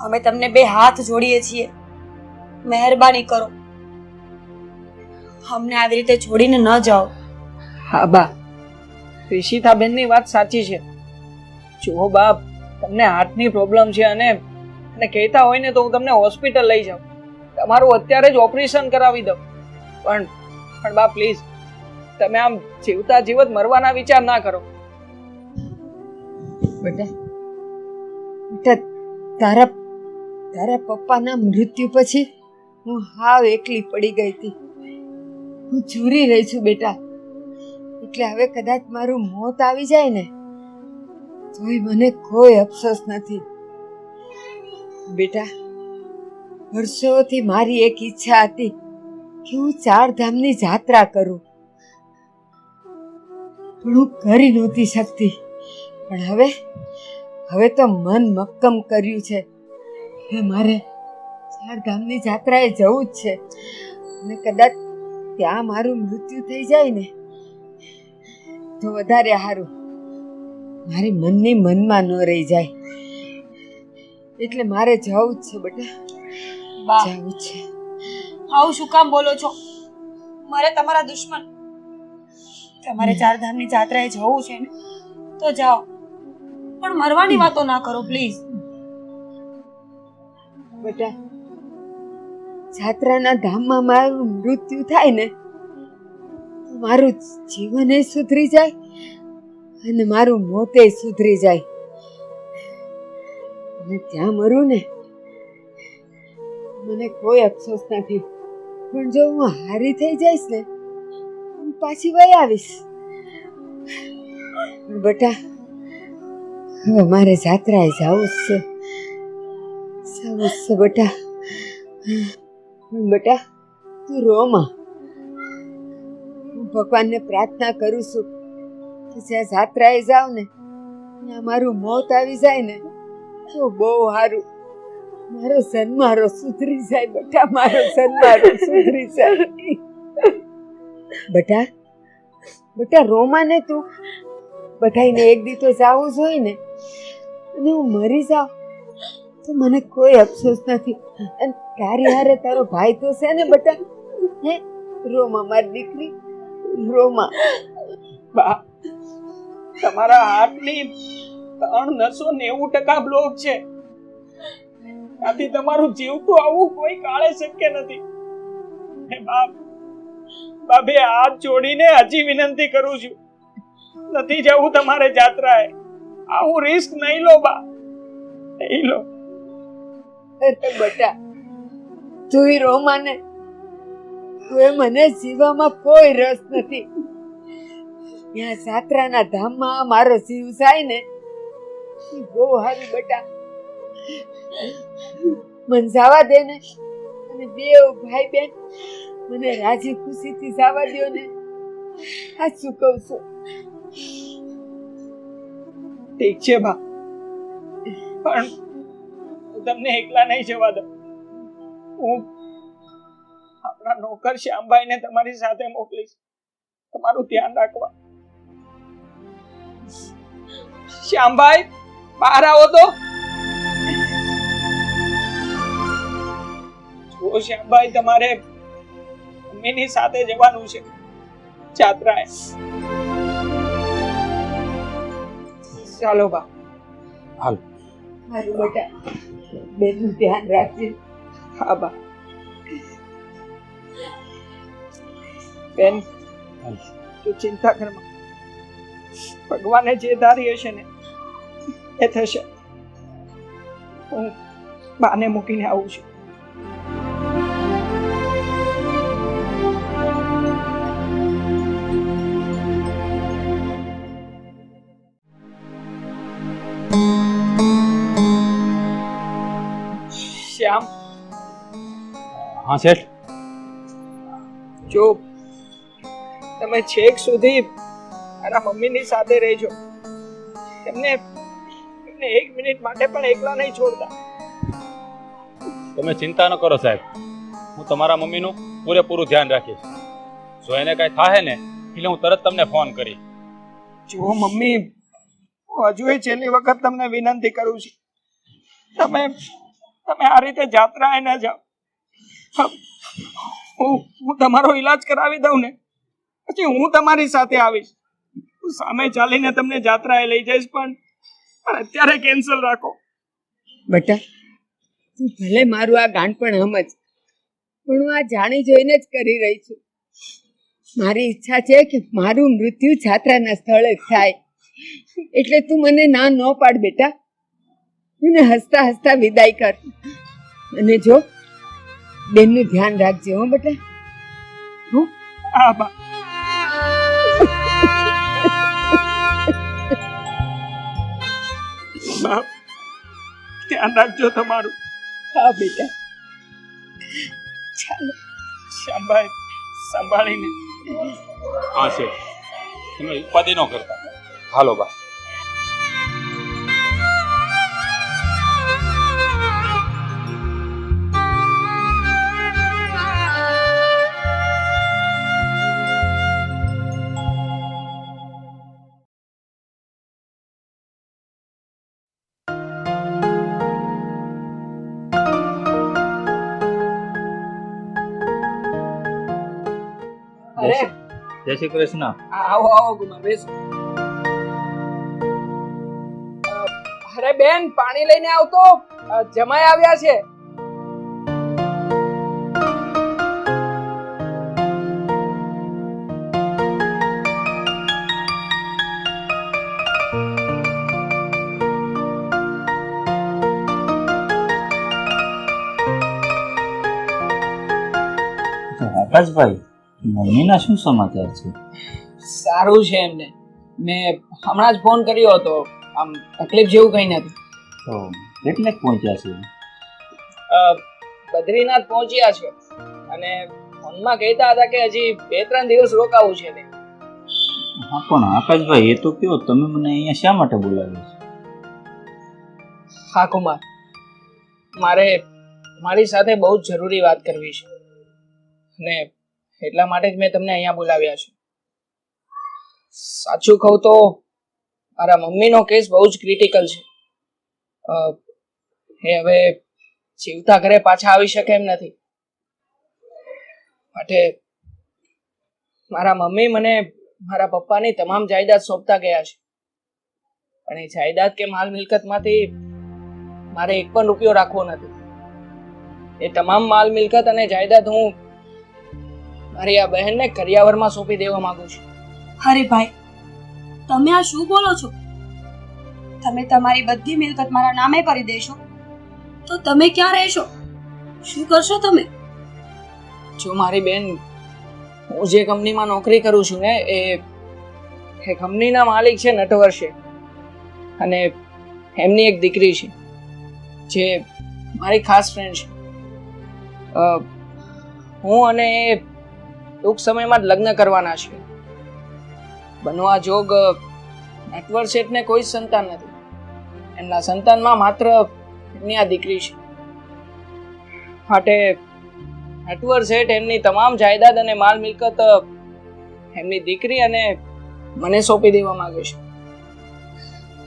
અમે તમને બે હાથ જોડીએ છીએ. મહેરબાની કરો. અમને આવી રીતે છોડીને ન જાઓ. હા બા. રિશિતાબેનની વાત સાચી છે. જો બાપ તમને હાર્ટની પ્રોબ્લેમ છે અને અને કહેતા હોય ને તો હું તમને હોસ્પિટલ લઈ જાઉં. તમારું અત્યારે જ ઓપરેશન કરાવી દઉં. પણ પણ બા પ્લીઝ તમે આમ જીવતા જીવત મરવાના વિચાર ના કરો. બેટા બેટા તારા તારા પપ્પાના મૃત્યુ પછી હું હાવ એકલી પડી ગઈ હતી. હું ચૂરી રહી છું બેટા. એટલે હવે કદાચ મારું મોત આવી જાય ને, તોય મને કોઈ અફસોસ નથી. બેટા, વર્ષોથી મારી એક ઈચ્છા હતી કે હું ચાર ધામની જાત્રા કરું. પણ હું કરી નહોતી શકતી. પણ હવે હવે તો મન મક્કમ કર્યું છે. હવે મારે ચાર ધામની જાત્રાએ જવું જ છે. અને કદાચ ત્યાં મારું મૃત્યુ થઈ જાય ને તો વધારે સારું. મારી મનની મનમાં ન રહી જાય. એટલે મારે જવું જ છે બેટા. જવું છે. આવું શું કામ બોલો છો? મારે તમારા દુશ્મન તમારે ચાર ધામની જાત્રાએ જવું છે ને તો જાઓ. પણ મરવાની વાતો ના કરો પ્લીઝ બેટા, જાત્રાના ધામમાં મારું મૃત્યુ થાય ને મારું જીવન એ સુધરી જાય અને મારું મોતે સુધરી જાય. અને ત્યાં મરું ને, મને કોઈ અફસોસ નથી. પણ જો હું હારી થઈ જઈશ ને હું પાછી વહી આવીશ. બેટા હવે મારે જાત્રાએ જવું છે. જવું છે બેટા. બેટા, તું રોમાં હું ભગવાનને પ્રાર્થના કરું છું કે જ્યાં જાત્રાએ જાવ ને, ત્યાં મારું મોત આવી જાય ને, તો બહુ સારું. મારો સન્મારો સુધરી જાય બેટા, મારો સન્મારો સુધરી જાય. બેટા બેટા રોમાં ને તું? બધાને એક દી તો જાવું જોઈએ ને. અને હું મરી જાઉં? તો મને કોઈ અફસોસ નથી. અને તારી હારે તારો ભાઈ તો છે ને બટા? હે? રોમા મારી દીકરી? રોમા. બા, તમારા હાર્ટની ત્રણ નસો નેવું ટકા બ્લોક છે. આથી તમારું જીવતું આવવું કોઈ કાળે શક્ય નથી. હે બાપ બાબે હાથ જોડીને હજી વિનંતી કરું છું. નથી જવું તમારે જાત્રાએ. આવું રિસ્ક નહીં લો બા. નહીં લો. અરે બટા, તું રો માને હવે મને જીવામાં કોઈ રસ નથી. ત્યાં સાત્રાના ધામમાં મારો જીવ જાય ને બહુ સારું બટા. મને જવા દે ને, અને બે ભાઈ બેન મને રાજી ખુશીથી જવા દ્યો ને. આ શું કહું છું? ઠીક છે, બા. પણ તમને એકલા નહીં જવા દઉં. હું આપણા નોકર શ્યામભાઈને તમારી સાથે મોકલીશ. તમારું ધ્યાન રાખવા. શ્યામભાઈ, બહાર આવો તો. શ્યામભાઈ, તમારે મમ્મીની સાથે જવાનું છે. જાત્રાએ. ચાલો બા. મારું બેટા બેનનું ધ્યાન રાખજે. હા બા. બેન તું ચિંતા કરમાં ભગવાને જે ધારી હશે ને એ થશે. હું બાને મૂકીને આવું છું. શ્યામ હા શેઠ. જો તમે છેક સુધી મારા મમ્મીની સાથે રહેજો. એમને એમને એક મિનિટ માટે પણ એકલા નહીં છોડતા. તમે ચિંતા ન કરો સાહેબ. હું તમારા મમ્મીનું પૂરેપૂરું ધ્યાન રાખીશ. જો એને કાંઈ થાય ને એટલે હું તરત તમને ફોન કરી જો મમ્મી હું હજુ એ છેલ્લી વખત તમને વિનંતી કરું છું. તમે તમે આ રીતે જાત્રાએ ન જાઓ. હ, તમારો ઈલાજ કરાવી દઉં ને પછી હું તમારી સાથે આવીશ. હું સામે ચાલીને તમને જાત્રાએ લઈ જઈશ પણ અત્યારે કેન્સલ રાખો. બેટા તું ભલે મારું આ ગાંઠપણ સમજ પણ હું આ જાણી જોઈને જ કરી રહી છું. મારી ઈચ્છા છે કે મારું મૃત્યુ જાત્રાના સ્થળે થાય. એટલે તું મને ના ન પાડ બેટા. મને હસતા હસતા વિદાય કર. અને જો બેનનું ધ્યાન રાખજે હો બેટા. આ બા બાપ ધ્યાન રાખજો તમારું. હા બેટા. ચાલો. સંભાળ સંભાળીને. હા છે તમે ઉપાધિ ન કરતા. હાલો બા જય શ્રી કૃષ્ણ. આવો આવો ગુમા બેસો. અરે બેન પાણી લઈને આવતો જમાઈ આવ્યા છે. આકાશભાઈ મમ્મીના શું સમાચાર છે? સારું છે એમને. મેં હમણાં જ ફોન કર્યો હતો. આમ તકલીફ જેવું કંઈ નથી. તો કેટલે પહોંચ્યા છે? બદ્રીનાથ પહોંચ્યા છે. અને ફોનમાં કહેતા હતા કે હજી બે ત્રણ દિવસ રોકાવું છે હા પણ આકાશભાઈ એ તો કયો તમે મને અહીંયા શા માટે બોલાવ્યો છે? હા કુમાર. મારે મારી સાથે બહુ જ જરૂરી વાત કરવી છે. અને એટલા માટે જ મેં તમને અહીંયા બોલાવ્યા છે. સાચું કહું તો મારા મમ્મીનો કેસ બહુ જ ક્રિટિકલ છે. એ હવે જીવતા ઘરે પાછા આવી શકે એમ નથી. માટે મારા મમ્મી મને મારા પપ્પાની તમામ જાયદાદ સોંપતા ગયા છે. પણ એ જાયદાદ કે માલ મિલકતમાંથી મારે એક પણ રૂપિયો રાખવો નથી. એ તમામ માલ મિલકત અને જાયદાદ હું મારી આ બહેનને કરિયાવરમાં સોંપી દેવા માંગુ છું. અરે ભાઈ તમે આ શું બોલો છો? તમે તમારી બધી મિલકત મારા નામે કરી દેશો તો તમે ક્યાં રહેશો? શું કરશો તમે? જો મારી બેન હું જે કંપનીમાં નોકરી કરું છું ને એ એ કંપનીના માલિક છે નટવર છે અને એમની એક દીકરી છે જે મારી ખાસ ફ્રેન્ડ છે. હું અને એ ટૂંક સમયમાં જ લગ્ન કરવાના છે. બનવા જોગ નટવર શેઠને કોઈ સંતાન નથી. એમના સંતાનમાં માત્ર એમની આ દીકરી છે. માટે નટવર શેઠ એમની તમામ જાયદાદ અને માલ મિલકત એમની દીકરી અને મને સોંપી દેવા માંગે છે.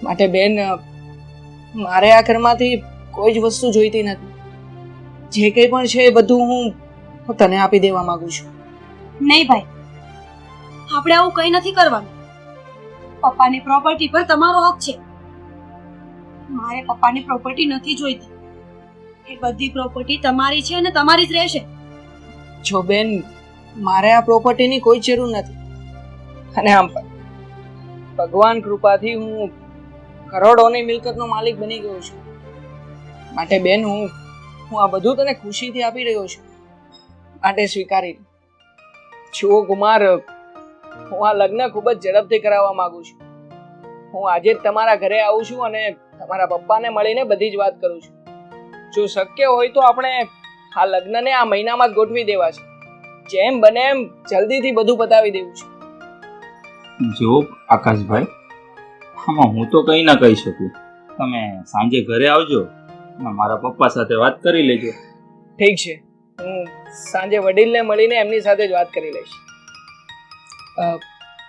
માટે બેન મારે આ ઘરમાંથી કોઈ જ વસ્તુ જોઈતી નથી. જે કંઈ પણ છે એ બધું હું તને આપી દેવા માંગુ છું. નહીં ભાઈ. આપણે આવું કંઈ નથી કરવાનું. પપ્પાની પ્રોપર્ટી પર તમારો હક છે. મારે પપ્પાની પ્રોપર્ટી નથી જોઈતી. એ બધી પ્રોપર્ટી તમારી છે અને તમારી જ રહેશે. જો બેન, મારે આ પ્રોપર્ટીની કોઈ જરૂર નથી. અને આમ ભગવાન કૃપાથી હું કરોડોની મિલકતનો માલિક બની ગયો છું. માટે બેન, હું હું આ બધું તને ખુશીથી આપી રહ્યો છું. માટે સ્વીકારી. જુઓ કુમાર હું આ લગ્ન ખૂબ જ ઝડપથી કરાવવા માંગુ છું. હું આજે જ તમારા ઘરે આવું છું અને તમારા પપ્પાને મળીને બધી જ વાત કરું છું. જો શક્ય હોય તો આપણે આ લગ્નને આ મહિનામાં જ ગોઠવી દેવા છે. જેમ બને એમ જલ્દીથી બધું પતાવી દેવું છે. જો આકાશભાઈ આમાં હું તો કંઈ ના કહી શકું. તમે સાંજે ઘરે આવજો મારા પપ્પા સાથે વાત કરી લેજો. ઠીક છે. હું સાંજે વડીલને મળીને એમની સાથે જ વાત કરી લઈશ.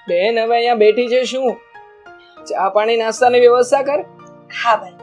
બેન, હવે અહીંયા બેઠી છે શું? ચા પાણી નાસ્તાની વ્યવસ્થા કર. હા ભાઈ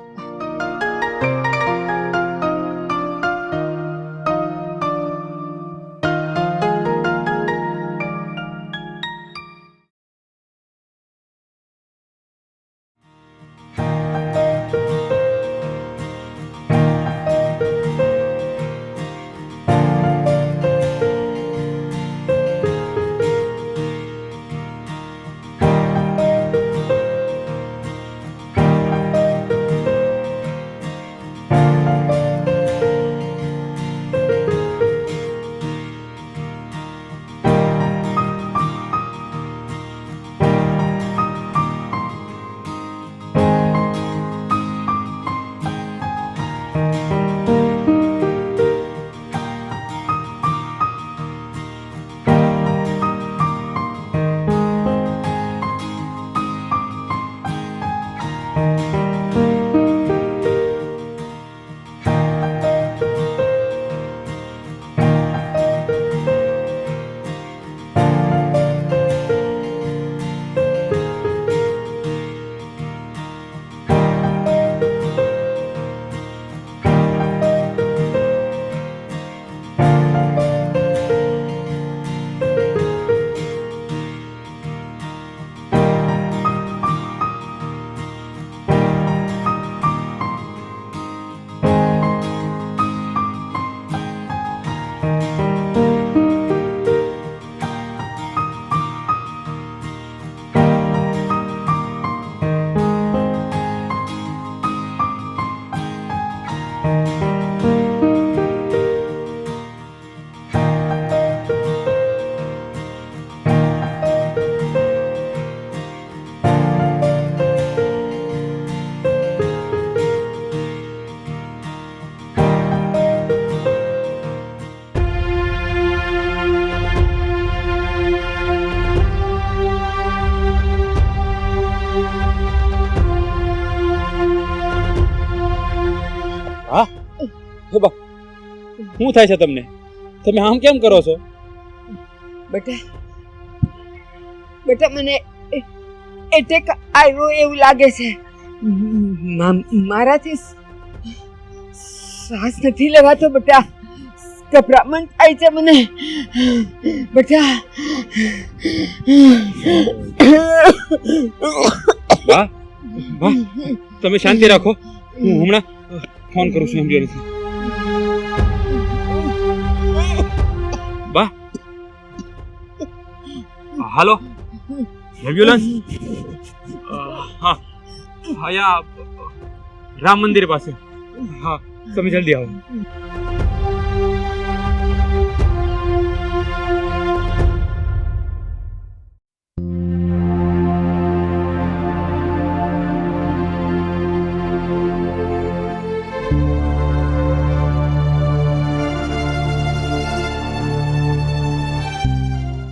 શું થાય છે તમને? તમે આમ કેમ કરો છો? બેટા બેટા મને એટેક આવ્યો એવું લાગે છે. મારાથી શ્વાસ નથી લેવાતો બેટા. ગભરામણ થાય છે મને. બેટા. વાહ વાહ. તમે શાંતિ રાખો. હું હમણાં ફોન કરું છું એમ્બ્યુલન્સ બા હાલો એમ્બ્યુલન્સ હા. અહીંયા રામ મંદિર પાસે. હા તમે જલ્દી આવો.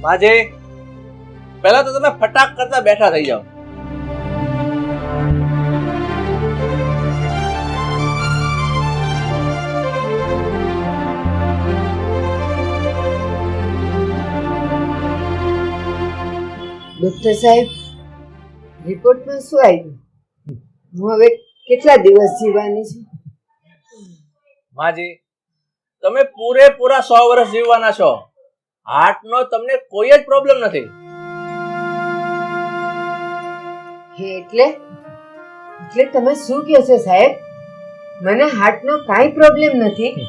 માજે પહેલા તો તમે ફટાક કરતા બેઠા થઈ જાઓ. ડોક્ટર સાહેબ રિપોર્ટમાં શું આવ્યું? હું હવે કેટલા દિવસ જીવવાની છું? માજી તમે પૂરેપૂરા સો વર્ષ જીવવાના છો. હાર્ટનો તમને કોઈ જ પ્રોબ્લેમ નથી. એટલે? એટલે તમે શું કહો છો સાહેબ? મને હાર્ટનો કાંઈ પ્રોબ્લેમ નથી.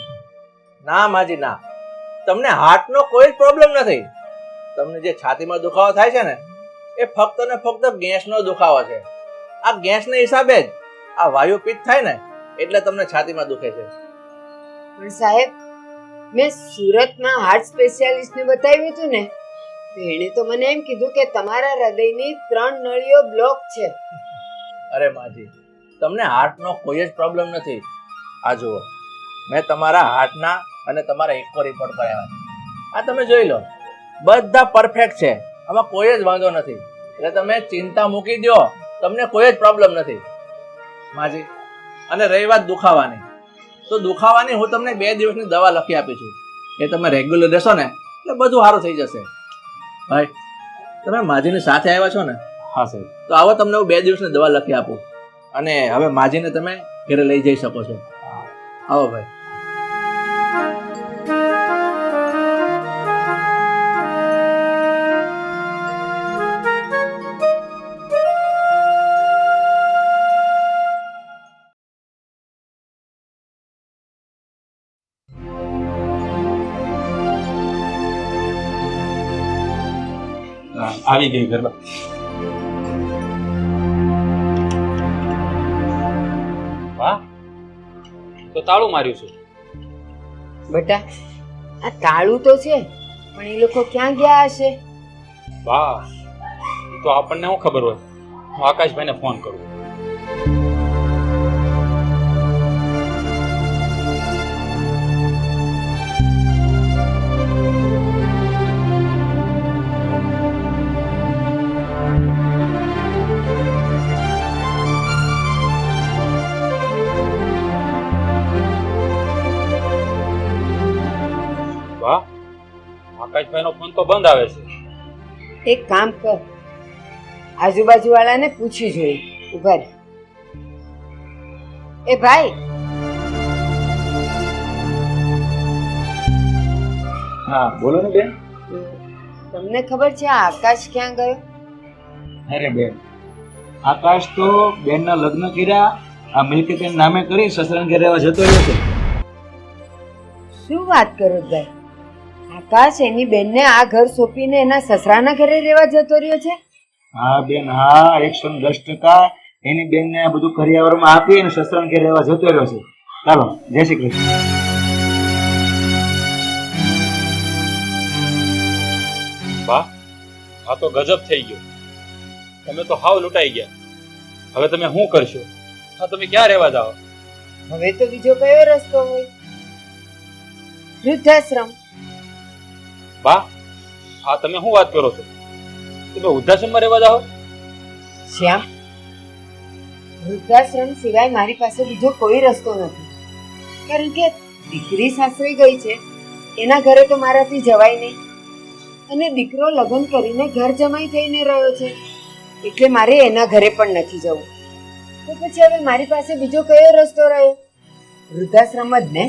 ના માજી ના. તમને હાર્ટનો કોઈ જ પ્રોબ્લેમ નથી. તમને જે છાતીમાં દુખાવો થાય છે ને એ ફક્ત ને ફક્ત ગેસનો દુખાવો છે. આ ગેસના હિસાબે જ આ વાયુ પિત્ત થાય ને એટલે તમને છાતીમાં દુખે છે. પણ સાહેબ મેં સુરતમાં હાર્ટ સ્પેશિયાલિસ્ટને બતાવ્યું હતું ને એણે તો મને એમ કીધું કે તમારા હૃદયની ત્રણ નળીઓ બ્લોક છે. અરે માજી, તમને હાર્ટનો કોઈ જ પ્રોબ્લેમ નથી. આ જુઓ, મેં તમારા હાર્ટના અને તમારા ઇકો રિપોર્ટ કરાવ્યા છે આ તમે જોઈ લો, બધા પરફેક્ટ છે, આમાં કોઈ જ વાંધો નથી. એટલે તમે ચિંતા મૂકી દો તમને કોઈ જ પ્રોબ્લેમ નથી. માજી, અને રહી વાત દુખાવાની. તો દુખાવાની હું તમને બે દિવસની દવા લખી આપી છું એ તમે રેગ્યુલર લેશો ને, એટલે બધું સારું થઈ જશે. ભાઈ તમે માજીને સાથે આવ્યા છો ને? હા સાહેબ. તો આવો તમને હું બે દિવસની દવા લખી આપું. અને હવે માજીને તમે ઘરે લઈ જઈ શકો છો. આવો ભાઈ. આવી ગઈ ઘરમાં. વાહ તો તાળું માર્યું છે. બેટા આ તાળું તો છે પણ એ લોકો ક્યાં ગયા હશે? વાહ તો આપણને શું ખબર હોય? હું આકાશભાઈને ફોન કરું. તો બંધ આવે છે. એક કામ કર. આજુબાજુ વાળાને પૂછી જોઈ. ઊભા રહે. એ ભાઈ! હા બોલો ને બેન. તમને ખબર છે આ આકાશ ક્યાં ગયો? અરે બેન આકાશ તો બેનના લગ્ન કર્યા આ મિલકત એના નામે કરી સસરાને ઘરે રહેવા જતો રહ્યો છે. શું વાત કરો ભાઈ? આકાશ એની બેનને આ ઘર સોંપીને એના સસરાના ઘરે રહેવા જતો રહ્યો છે? હા બેન હા એકસો દસ ટકા એની બેનને આ બધું કરિયાવરમાં આપી અને સસરાના ઘરે રહેવા જતો રહ્યો છે. ચાલો જય શ્રી કૃષ્ણ. વાહ આ તો ગજબ થઈ ગયો. તમે તો હાવ લૂંટાઈ ગયા. હવે તમે શું કરશો? હા તમે ક્યાં રહેવા જાઓ? હવે તો બીજો કયો રસ્તો હોય? વૃદ્ધાશ્રમ. વાહ હા તમે શું વાત કરો છો? તમે વૃદ્ધાશ્રમમાં રહેવા જાઓ? શ્યામ વૃદ્ધાશ્રમ સિવાય મારી પાસે બીજો કોઈ રસ્તો નથી. કારણ કે દીકરી સાસરે ગઈ છે એના ઘરે તો મારાથી જવાય નહીં. અને દીકરો લગ્ન કરીને ઘર જમાઈ થઈને રહ્યો છે એટલે મારે એના ઘરે પણ નથી જવું. તો પછી હવે મારી પાસે બીજો કયો રસ્તો રહ્યો? વૃદ્ધાશ્રમ જ ને?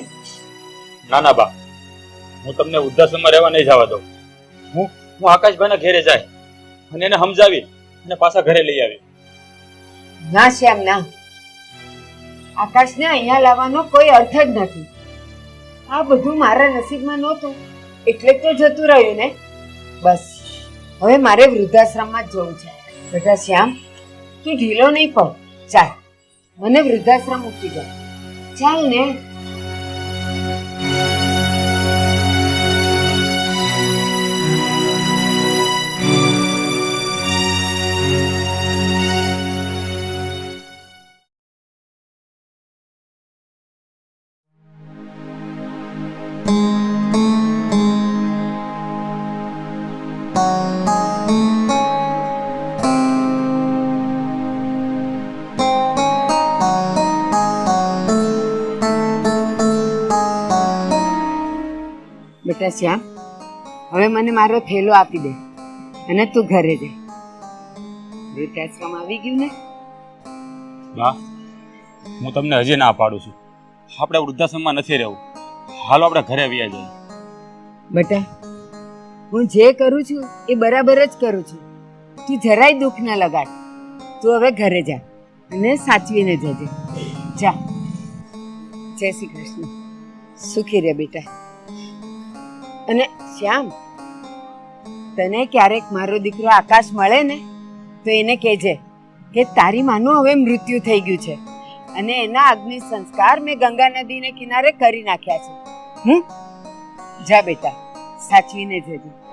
ના ના બા. હું તમને વૃદ્ધાશ્રમમાં રહેવા નહીં જવા દઉં. હું હું આકાશભાઈના ઘેરે જાય અને એને સમજાવી અને પાછા ઘરે લઈ આવી. ના શ્યામ, ના. આકાશને અહીંયા લાવવાનો કોઈ અર્થ જ નથી. આ બધું મારા નસીબમાં નહોતું. એટલે તો જતું રહ્યું ને. બસ. હવે મારે વૃદ્ધાશ્રમમાં જ જવું છે. બેટા શ્યામ, તું ઢીલો નહીં પડ. ચાલ. મને વૃદ્ધાશ્રમ મૂકી દે ચાલ ને. બેટા શ્યામ હવે મને મારો થેલો આપી દે અને તું ઘરે જા વૃદ્ધાશ્રમ આવી ગયું ને? બા હું તમને હજી ના પાડું છું. આપણે વૃદ્ધાશ્રમમાં નથી રહેવું. હાલો આપણે ઘરે આવ્યા જઈએ બેટા હું જે કરું છું એ બરાબર જ કરું છું. તું જરાય દુઃખ ના લગાડ. તું હવે ઘરે જા અને સાચવીને જજે. જા. જય શ્રી કૃષ્ણ. સુખી રે બેટા. અને શ્યામ, તને ક્યારેક મારો દીકરો આકાશ મળે ને, તો એને કહેજે કે તારી માનું હવે મૃત્યુ થઈ ગયું છે. અને એના અગ્નિ સંસ્કાર મેં ગંગા નદીને કિનારે કરી નાખ્યા છે. હમ? જા બેટા, સાચવીને જજે.